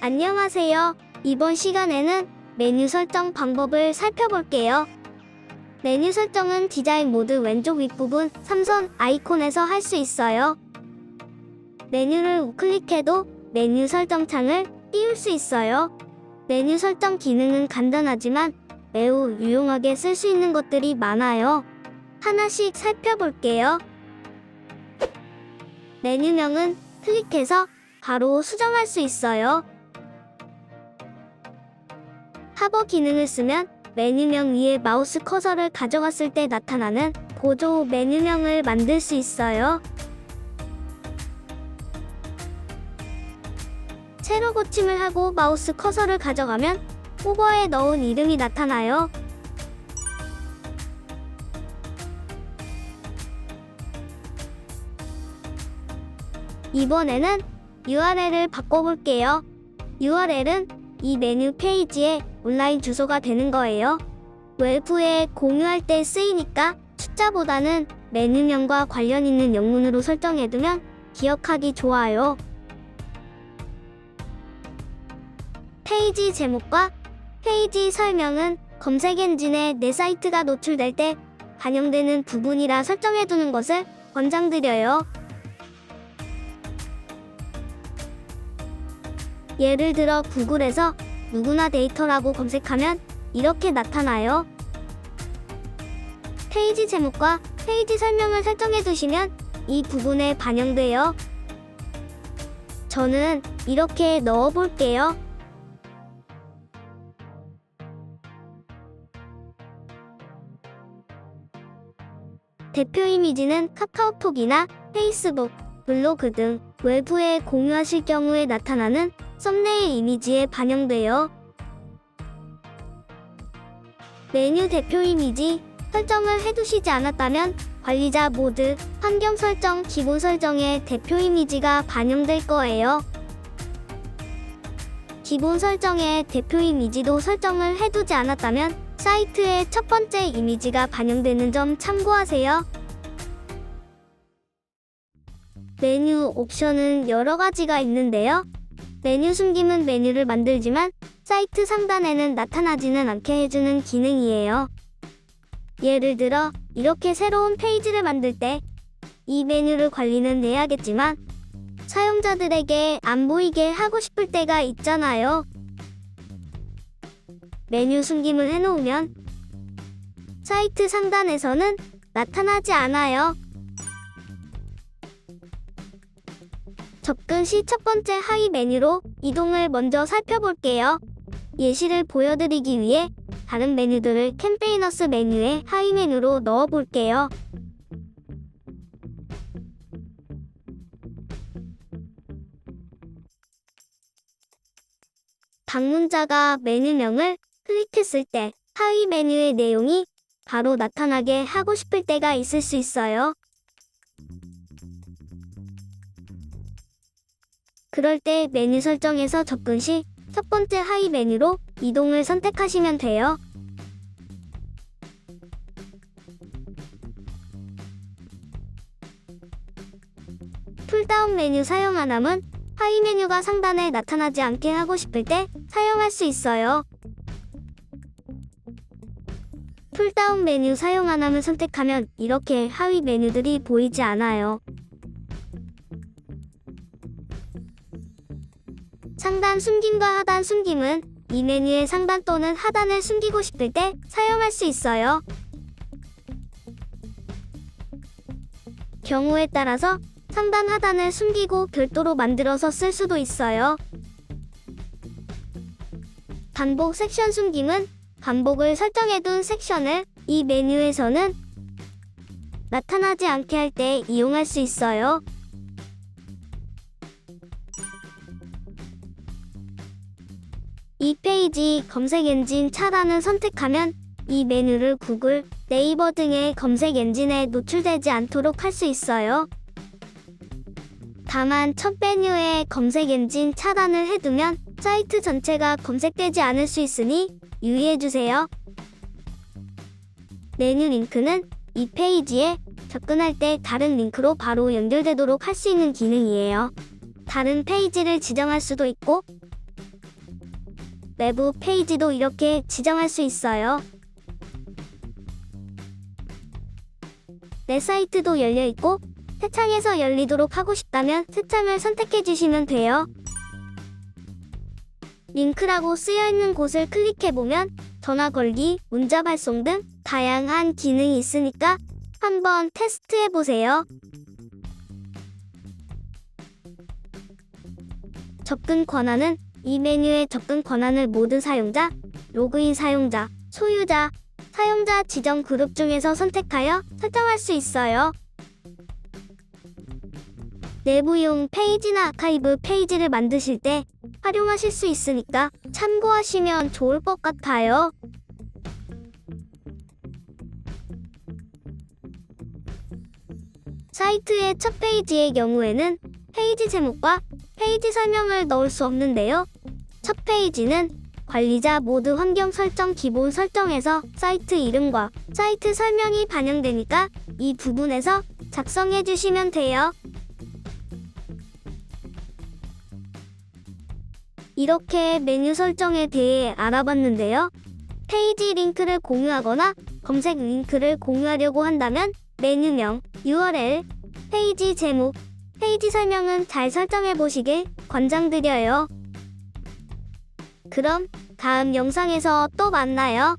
안녕하세요. 이번 시간에는 메뉴 설정 방법을 살펴볼게요. 메뉴 설정은 디자인 모드 왼쪽 윗부분 삼선 아이콘에서 할 수 있어요. 메뉴를 우클릭해도 메뉴 설정 창을 띄울 수 있어요. 메뉴 설정 기능은 간단하지만 매우 유용하게 쓸 수 있는 것들이 많아요. 하나씩 살펴볼게요. 메뉴명은 클릭해서 바로 수정할 수 있어요. 하버 기능을 쓰면 메뉴명 위에 마우스 커서를 가져갔을 때 나타나는 보조 메뉴명을 만들 수 있어요. 새로 고침을 하고 마우스 커서를 가져가면 오버에 넣은 이름이 나타나요. 이번에는 URL을 바꿔볼게요. URL은 이 메뉴 페이지의 온라인 주소가 되는 거예요. 외부에 공유할 때 쓰이니까 숫자보다는 메뉴명과 관련 있는 영문으로 설정해두면 기억하기 좋아요. 페이지 제목과 페이지 설명은 검색 엔진에 내 사이트가 노출될 때 반영되는 부분이라 설정해두는 것을 권장드려요. 예를 들어 구글에서 누구나 데이터라고 검색하면 이렇게 나타나요. 페이지 제목과 페이지 설명을 설정해 두시면 이 부분에 반영돼요. 저는 이렇게 넣어 볼게요. 대표 이미지는 카카오톡이나 페이스북, 블로그 등 외부에 공유하실 경우에 나타나는 썸네일 이미지에 반영돼요. 메뉴 대표 이미지 설정을 해두시지 않았다면 관리자 모드, 환경 설정, 기본 설정에 대표 이미지가 반영될 거예요. 기본 설정에 대표 이미지도 설정을 해두지 않았다면 사이트의 첫 번째 이미지가 반영되는 점 참고하세요. 메뉴 옵션은 여러 가지가 있는데요. 메뉴 숨김은 메뉴를 만들지만 사이트 상단에는 나타나지는 않게 해주는 기능이에요. 예를 들어 이렇게 새로운 페이지를 만들 때 이 메뉴를 관리는 해야겠지만 사용자들에게 안 보이게 하고 싶을 때가 있잖아요. 메뉴 숨김을 해놓으면 사이트 상단에서는 나타나지 않아요. 접근 시 첫 번째 하위 메뉴로 이동을 먼저 살펴볼게요. 예시를 보여드리기 위해 다른 메뉴들을 캠페이너스 메뉴의 하위 메뉴로 넣어 볼게요. 방문자가 메뉴명을 클릭했을 때 하위 메뉴의 내용이 바로 나타나게 하고 싶을 때가 있을 수 있어요. 그럴 때 메뉴 설정에서 접근 시 첫 번째 하위 메뉴로 이동을 선택하시면 돼요. 풀다운 메뉴 사용 안 함은 하위 메뉴가 상단에 나타나지 않게 하고 싶을 때 사용할 수 있어요. 풀다운 메뉴 사용 안 함을 선택하면 이렇게 하위 메뉴들이 보이지 않아요. 상단 숨김과 하단 숨김은 이 메뉴의 상단 또는 하단을 숨기고 싶을 때 사용할 수 있어요. 경우에 따라서 상단 하단을 숨기고 별도로 만들어서 쓸 수도 있어요. 반복 섹션 숨김은 반복을 설정해둔 섹션을 이 메뉴에서는 나타나지 않게 할 때 이용할 수 있어요. 이 페이지 검색 엔진 차단을 선택하면 이 메뉴를 구글, 네이버 등의 검색 엔진에 노출되지 않도록 할 수 있어요. 다만 첫 메뉴에 검색 엔진 차단을 해두면 사이트 전체가 검색되지 않을 수 있으니 유의해주세요. 메뉴 링크는 이 페이지에 접근할 때 다른 링크로 바로 연결되도록 할 수 있는 기능이에요. 다른 페이지를 지정할 수도 있고 외부 페이지도 이렇게 지정할 수 있어요. 내 사이트도 열려 있고 새 창에서 열리도록 하고 싶다면 새 창을 선택해 주시면 돼요. 링크라고 쓰여 있는 곳을 클릭해 보면 전화 걸기, 문자 발송 등 다양한 기능이 있으니까 한번 테스트해 보세요. 접근 권한은 이 메뉴의 접근 권한을 모든 사용자, 로그인 사용자, 소유자, 사용자 지정 그룹 중에서 선택하여 설정할 수 있어요. 내부용 페이지나 아카이브 페이지를 만드실 때 활용하실 수 있으니까 참고하시면 좋을 것 같아요. 사이트의 첫 페이지의 경우에는 페이지 제목과 페이지 설명을 넣을 수 없는데요. 첫 페이지는 관리자 모드 환경 설정 기본 설정에서 사이트 이름과 사이트 설명이 반영되니까 이 부분에서 작성해 주시면 돼요. 이렇게 메뉴 설정에 대해 알아봤는데요. 페이지 링크를 공유하거나 검색 링크를 공유하려고 한다면 메뉴명, URL, 페이지 제목, 페이지 설명은 잘 설정해 보시길 권장드려요. 그럼 다음 영상에서 또 만나요.